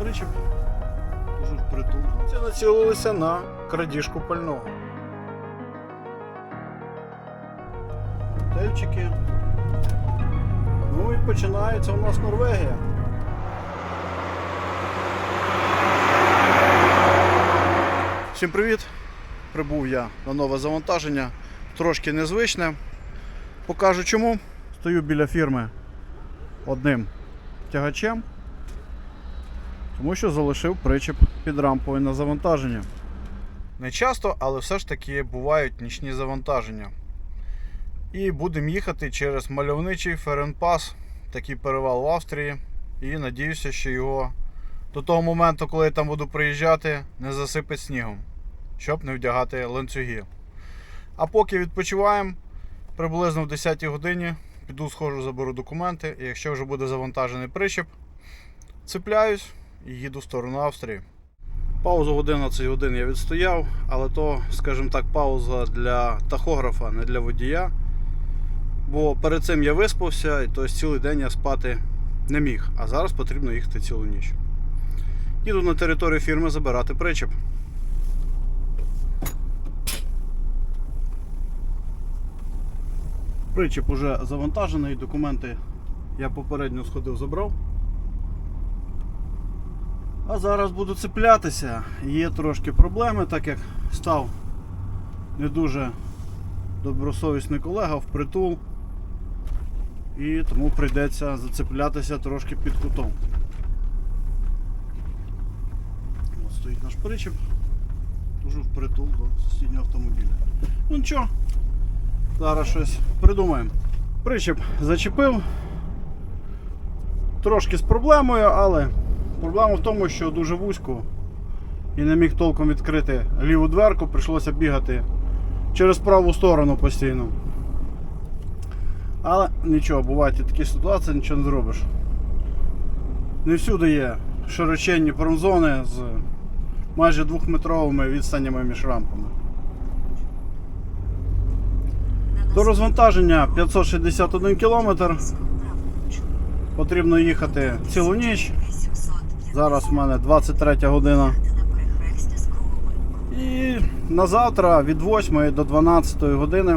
причіп. Це націлилися на крадіжку пального. Тельчики. Ну і починається у нас Норвегія. Всім привіт! Прибув я на нове завантаження. Трошки незвичне. Покажу чому. Стою біля фірми одним тягачем, тому що залишив причеп під рампою на завантаження. Не часто, але все ж таки бувають нічні завантаження. І будемо їхати через мальовничий Ференпас, такий перевал в Австрії. І надіюся, що його до того моменту, коли я там буду приїжджати, не засипить снігом, щоб не вдягати ланцюги. А поки відпочиваємо, приблизно в 10 годині піду схожу, заберу документи, і якщо вже буде завантажений причеп, цепляюсь і їду в сторону Австрії. Паузу 11 годин я відстояв, але то, скажімо так, пауза для тахографа, не для водія. Бо перед цим я виспався, і тобто цілий день я спати не міг, а зараз потрібно їхати цілу ніч. Їду на територію фірми забирати причеп. Причеп уже завантажений, документи я попередньо сходив, забрав. А зараз буду цеплятися. Є трошки проблеми, так як став не дуже добросовісний колега в притул. І тому прийдеться зацеплятися трошки під кутом. От стоїть наш причеп. Дуже впритул до сусіднього автомобіля. Ну нічого, зараз щось придумаємо. Причеп зачепив. Трошки з проблемою, але проблема в тому, що дуже вузько і не міг толком відкрити ліву дверку, прийшлося бігати через праву сторону постійно. Але нічого, бувають і такі ситуації, нічого не зробиш. Не всюди є широченні промзони з майже двохметровими відстанями між рампами. До розвантаження 561 км. Потрібно їхати цілу ніч. Зараз в мене 23 година. І на завтра від 8 до 12 години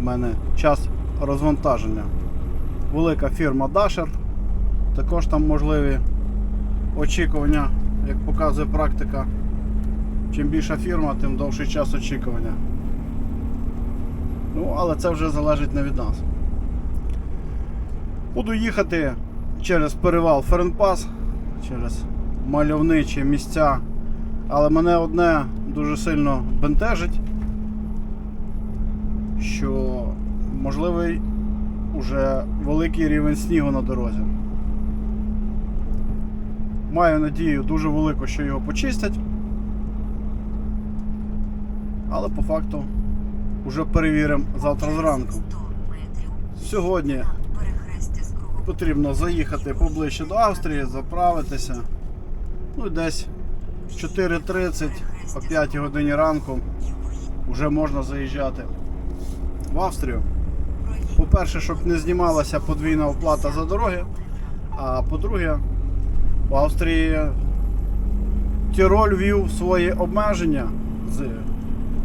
в мене час розвантаження. Велика фірма Dasher. Також там можливі очікування, як показує практика. Чим більша фірма, тим довший час очікування. Ну, але це вже залежить не від нас. Буду їхати через перевал Ференпас, через мальовничі місця. Але мене одне дуже сильно бентежить, що можливий уже великий рівень снігу на дорозі. Маю надію дуже велику, що його почистять. Але по факту вже перевіримо завтра зранку. Сьогодні потрібно заїхати поближче до Австрії, заправитися. Ну і десь 4.30 о 5 годині ранку вже можна заїжджати в Австрію. По-перше, щоб не знімалася подвійна оплата за дороги. А по-друге, в Австрії Тіроль ввів свої обмеження з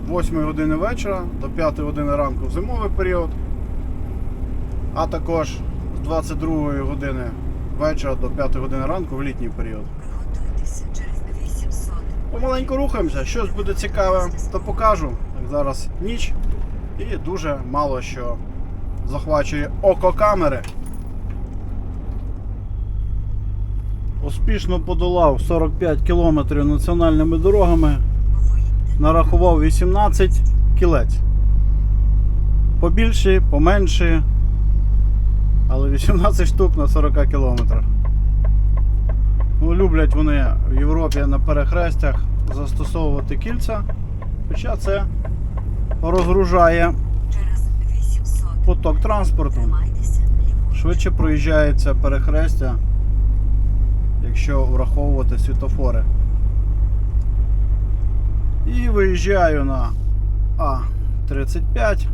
8 години вечора до 5 години ранку в зимовий період, а також 22 години вечора до 5 години ранку в літній період. Приготуйтеся через 800 Помаленьку рухаємося, щось буде цікаве, то покажу. Так, зараз ніч і дуже мало що захвачує око камери. Успішно подолав 45 кілометрів національними дорогами, нарахував 18 кілець. Побільші, поменші, але 18 штук на 40 кілометрах. Ну, люблять вони в Європі на перехрестях застосовувати кільця, хоча це розгружає поток транспорту. Швидше проїжджається перехрестя, якщо враховувати світофори. І виїжджаю на А35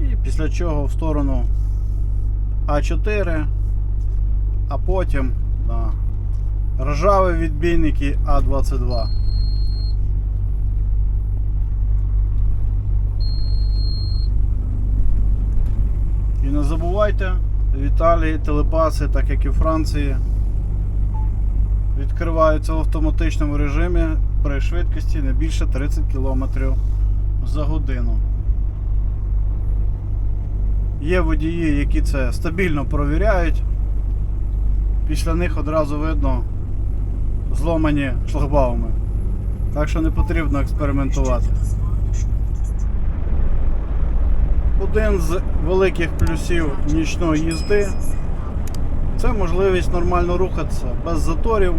і після чого в сторону А4, а потім на Ржаві відбійники А22. І не забувайте, в Італії телепаси, так як і в Франції, відкриваються в автоматичному режимі при швидкості не більше 30 км за годину. Є водії, які це стабільно провіряють. Після них одразу видно зломані шлагбауми. Так що не потрібно експериментувати. Один з великих плюсів нічної їзди це можливість нормально рухатися без заторів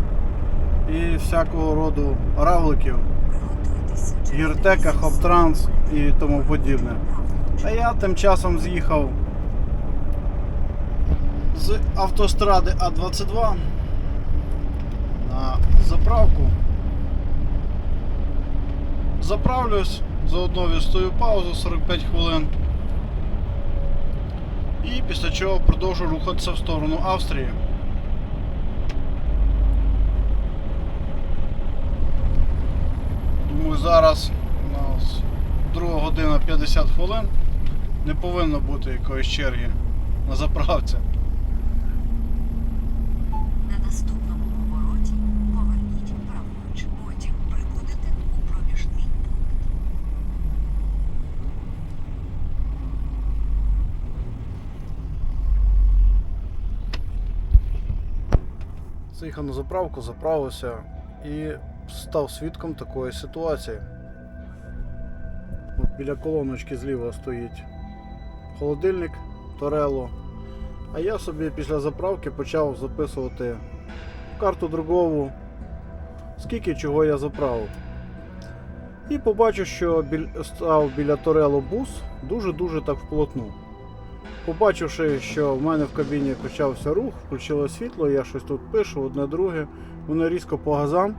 і всякого роду равликів, гіртека, хоптранс і тому подібне. А я тим часом з'їхав з автостради А22 на заправку. Заправлюсь, заодно відстою паузу 45 хвилин. І після чого продовжу рухатися в сторону Австрії. Думаю, зараз у нас 2 година 50 хвилин. Не повинно бути якоїсь черги на заправці. На наступному повороті поверніть праворуч. Потім прибудете у проміжний пункт. Заїхав на заправку, заправився і став свідком такої ситуації. От біля колоночки зліва стоїть холодильник Торело. А я собі після заправки почав записувати карту другову, скільки чого я заправив. І побачив, що біль- став біля Торело бус дуже-дуже так вплотну. Побачивши, що в мене в кабіні почався рух, включило світло, я щось тут пишу, одне друге, вони різко по газам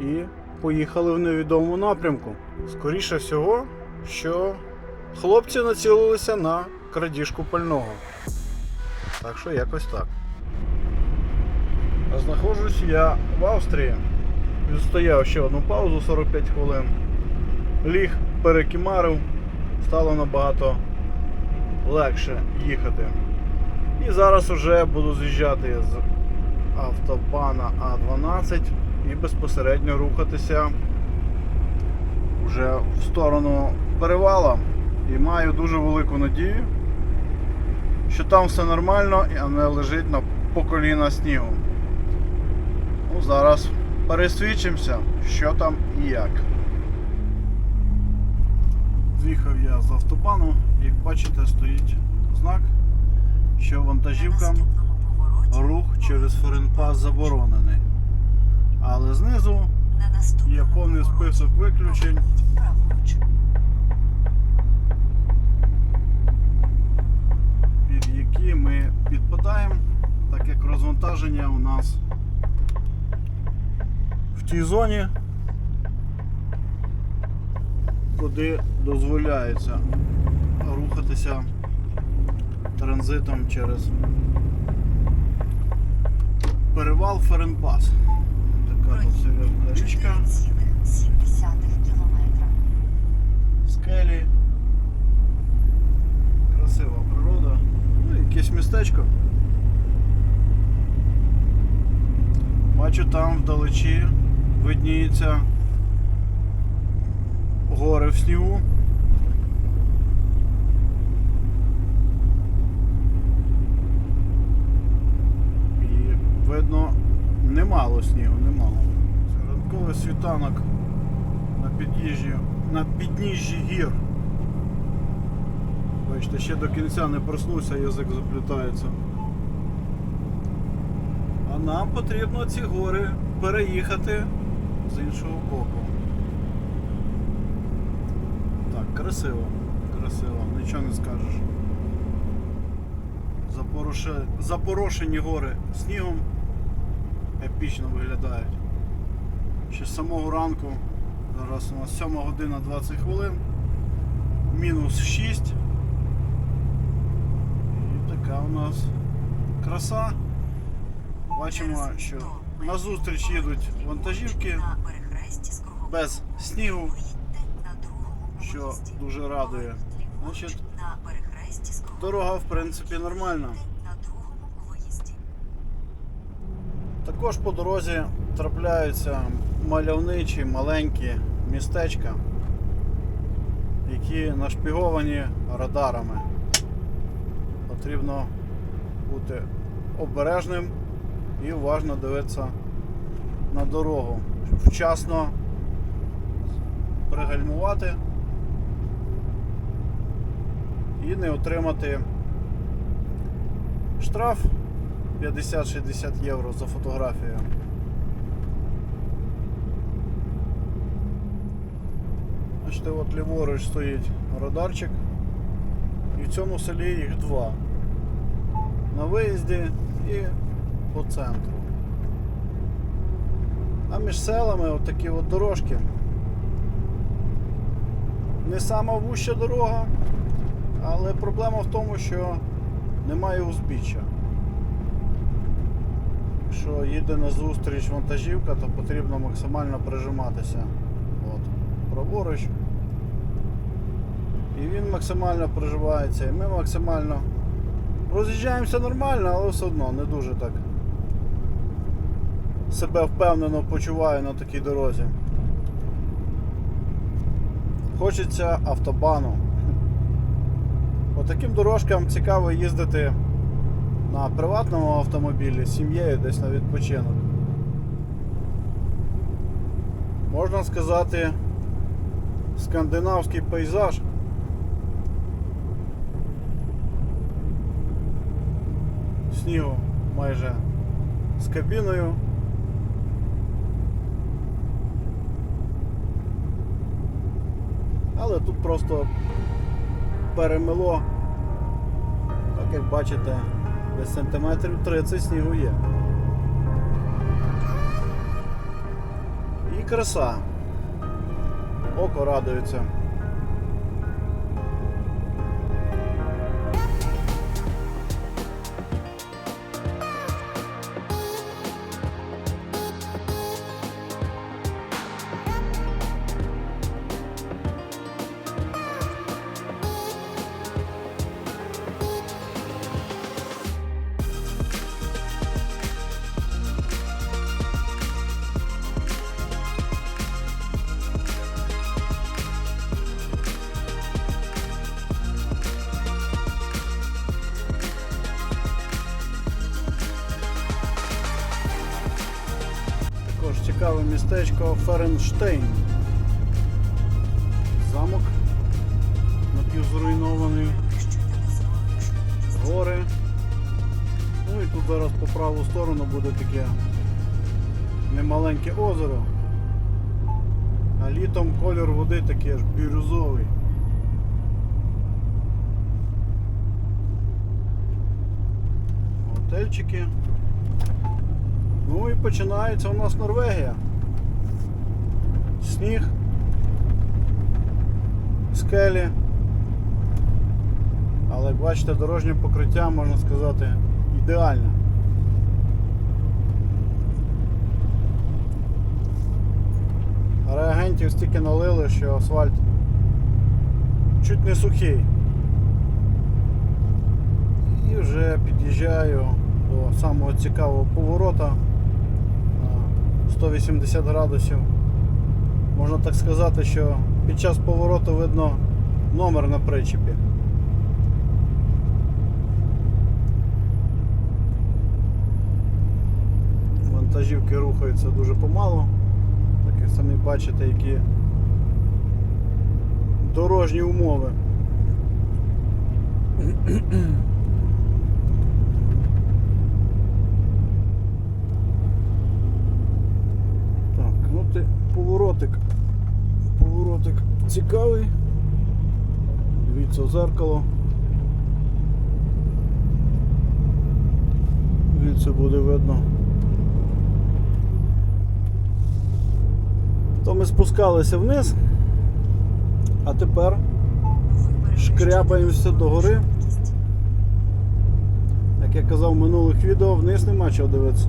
і поїхали в невідомому напрямку. Скоріше всього, що хлопці націлилися на крадіжку пального. Так що якось так. Знаходжусь я в Австрії. Відстояв ще одну паузу 45 хвилин. Ліг перекімарив, стало набагато легше їхати. І зараз вже буду з'їжджати з автобана А12 і безпосередньо рухатися вже в сторону перевала. І маю дуже велику надію, що там все нормально, а не лежить на по коліна снігу. Ну, зараз пересвідчимося, що там і як. З'їхав я з автобану, як бачите, стоїть знак, що вантажівкам рух через Форенпас заборонений. Але знизу є повний список виключень, поверніть праворуч. під які ми підпадаємо, так як розвантаження у нас в тій зоні, куди дозволяється рухатися транзитом через перевал Ференпас. Така тут серйозна річка. 4,7 кілометра. скелі, красива природа, ну якесь містечко. Бачу там вдалечі видніються гори в снігу. І видно немало снігу, немало. Це світанок на під'їжджі, на підніжжі гір. Бачите, ще до кінця не проснувся, язик заплітається. А нам потрібно ці гори переїхати з іншого боку. Так, красиво, красиво, нічого не скажеш. Запороше... Запорошені гори снігом епічно виглядають. Ще з самого ранку, зараз у нас 7 година 20 хвилин, мінус 6. І така у нас краса. Бачимо, що 100 Назустріч їдуть вантажівки без снігу, що дуже радує. Значить, Дорога, в принципі, нормальна. Також по дорозі трапляються мальовничі маленькі містечка, які нашпіговані радарами. Потрібно бути обережним і уважно дивитися на дорогу, щоб вчасно пригальмувати і не отримати штраф 50-60 євро за фотографію. Бачите, от ліворуч стоїть радарчик. І в цьому селі їх два. На виїзді і по центру. А між селами от такі от дорожки. Не сама вуща дорога, але проблема в тому, що немає узбіччя. Якщо їде на зустріч вантажівка, то потрібно максимально прижиматися. От, праворуч. І він максимально приживається. І ми максимально роз'їжджаємося нормально, але все одно не дуже так себе впевнено почуваю на такій дорозі. Хочеться автобану. По таким дорожкам цікаво їздити на приватному автомобілі з сім'єю десь на відпочинок. Можна сказати, скандинавський пейзаж. Снігу майже з кабіною. Але тут просто перемило, так як бачите, десь сантиметрів 30 снігу є. І краса. Око радується. Цікаве містечко Ференштейн. Замок напівзруйнований, гори. Ну і тут зараз по праву сторону буде таке немаленьке озеро. А літом колір води такий аж бірюзовий. Готельчики. Ну і починається у нас Норвегія. Сніг, скелі. Але як бачите, дорожнє покриття, можна сказати, ідеальне. Реагентів стільки налили, що асфальт чуть не сухий. І вже під'їжджаю до самого цікавого поворота 180 градусів. Можна так сказати, що під час повороту видно номер на причепі. Вантажівки рухаються дуже помалу. Так як самі бачите, які дорожні умови. Так, ну ти поворотик. Поворотик цікавий. Дивіться в зеркало. Звідси буде видно. То ми спускалися вниз, а тепер шкрябаємося до гори. Як я казав в минулих відео, вниз нема чого дивитися.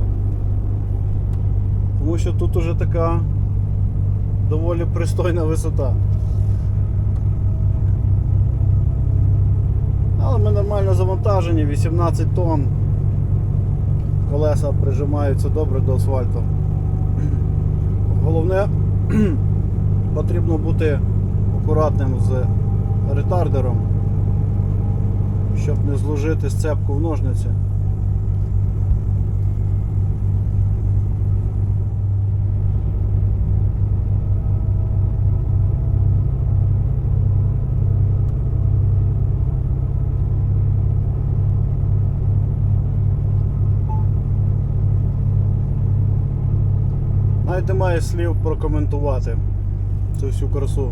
Тому що тут уже така доволі пристойна висота. Але ми нормально завантажені, 18 тонн. Колеса прижимаються добре до асфальту. Головне, потрібно бути акуратним з ретардером, щоб не зложити сцепку в ножниці. Немає слів прокоментувати цю всю красу.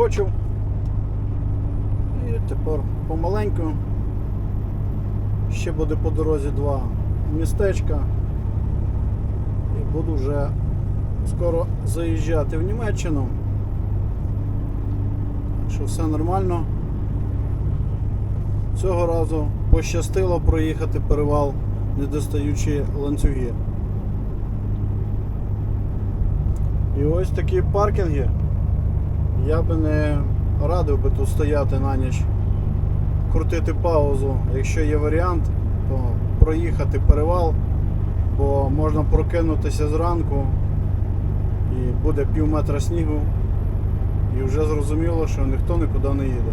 Проскочив. І тепер помаленьку. Ще буде по дорозі два містечка. І буду вже скоро заїжджати в Німеччину. Що все нормально. Цього разу пощастило проїхати перевал, не достаючи ланцюги. І ось такі паркінги. Я би не радив би тут стояти на ніч, крутити паузу. Якщо є варіант, то проїхати перевал, бо можна прокинутися зранку і буде пів метра снігу, і вже зрозуміло, що ніхто нікуди не їде.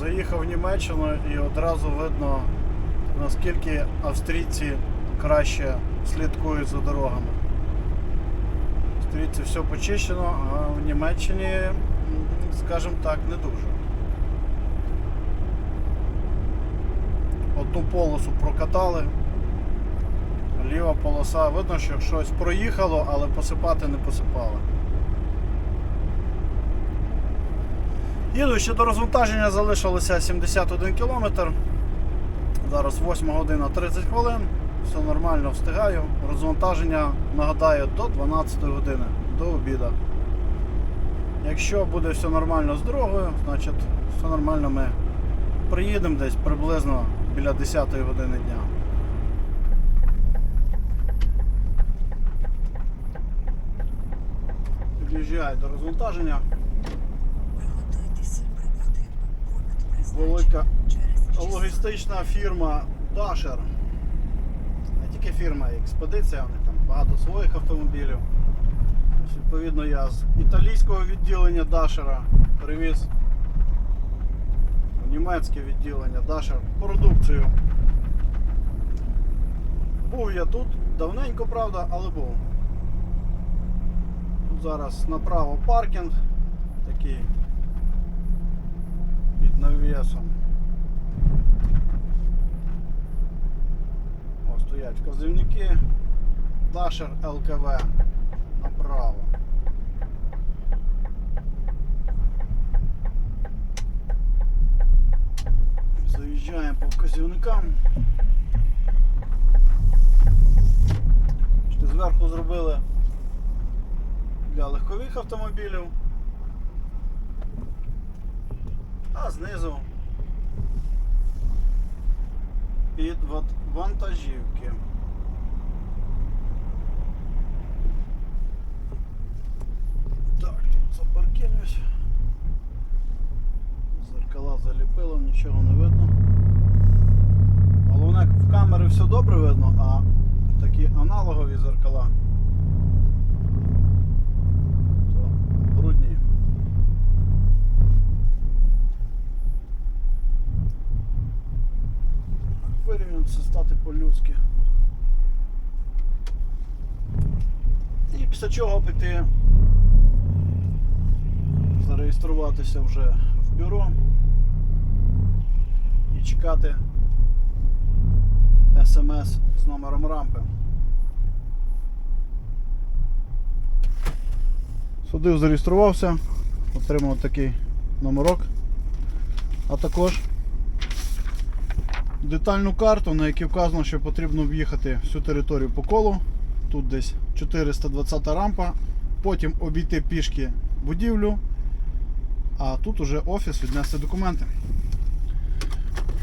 Заїхав в Німеччину і одразу видно, наскільки австрійці краще слідкують за дорогами. Австрійці все почищено, а в Німеччині, скажімо так, не дуже. Одну полосу прокатали, ліва полоса, видно, що щось проїхало, але посипати не посипали. Їду ще до розвантаження, залишилося 71 км. Зараз 8 година 30 хвилин, все нормально встигаю. Розвантаження нагадаю до 12 години, до обіду. Якщо буде все нормально з дорогою, значить все нормально ми приїдемо десь приблизно біля 10 години дня. Під'їжджаю до розвантаження. Велика логістична фірма Dasher. Не тільки фірма, а експедиція, у них там багато своїх автомобілів. Ось, Відповідно, я з італійського відділення Dasher привіз у німецьке відділення Dasher продукцію. Був я тут, давненько, правда, але був. Тут зараз направо паркінг такий навісом. О, стоять вказівники. Дашер ЛКВ направо. Заїжджаємо по вказівникам. Зверху зробили для легкових автомобілів, а знизу під вантажівки. Так, тут запаркуюсь. Зеркала заліпило, нічого не видно. Головне, в камери все добре видно, а такі аналогові зеркала. Це стати по-людськи. І після чого піти зареєструватися вже в бюро і чекати смс з номером рампи. Судив, зареєструвався, отримав такий номерок, а також детальну карту, на якій вказано, що потрібно в'їхати всю територію по колу. Тут десь 420 рампа, потім обійти пішки будівлю, а тут уже офіс віднести документи.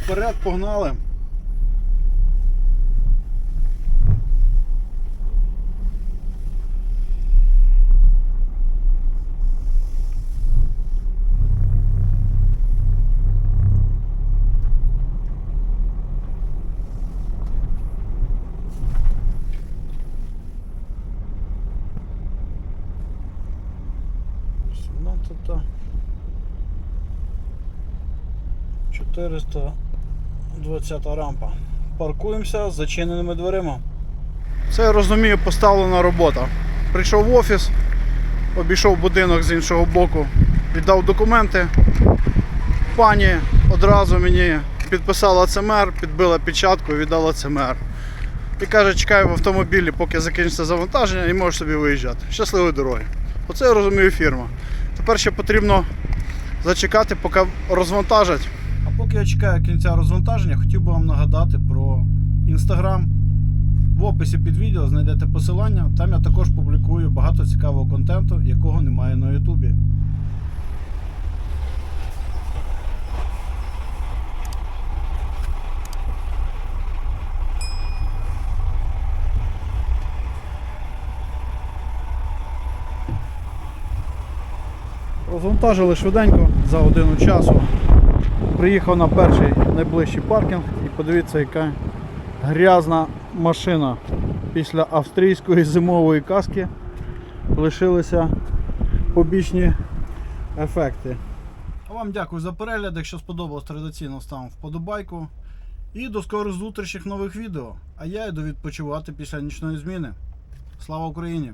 Вперед погнали. Сімнадцята. 420 рампа. Паркуємося з зачиненими дверима. Це я розумію, поставлена робота. Прийшов в офіс, обійшов будинок з іншого боку, віддав документи. Пані одразу мені підписала ЦМР, підбила печатку і віддала ЦМР. І каже, чекай в автомобілі, поки закінчиться завантаження, і можеш собі виїжджати. Щасливої дороги. Оце я розумію фірма. Тепер ще потрібно зачекати, поки розвантажать. А поки я чекаю кінця розвантаження, хотів би вам нагадати про інстаграм. В описі під відео знайдете посилання. Там я також публікую багато цікавого контенту, якого немає на Ютубі. Розвантажили швиденько за годину часу. Приїхав на перший найближчий паркінг і подивіться, яка грязна машина. Після австрійської зимової каски лишилися побічні ефекти. А вам дякую за перегляд. Якщо сподобалось, традиційно ставимо вподобайку. І до скорих зустрічей нових відео. А я йду відпочивати після нічної зміни. Слава Україні!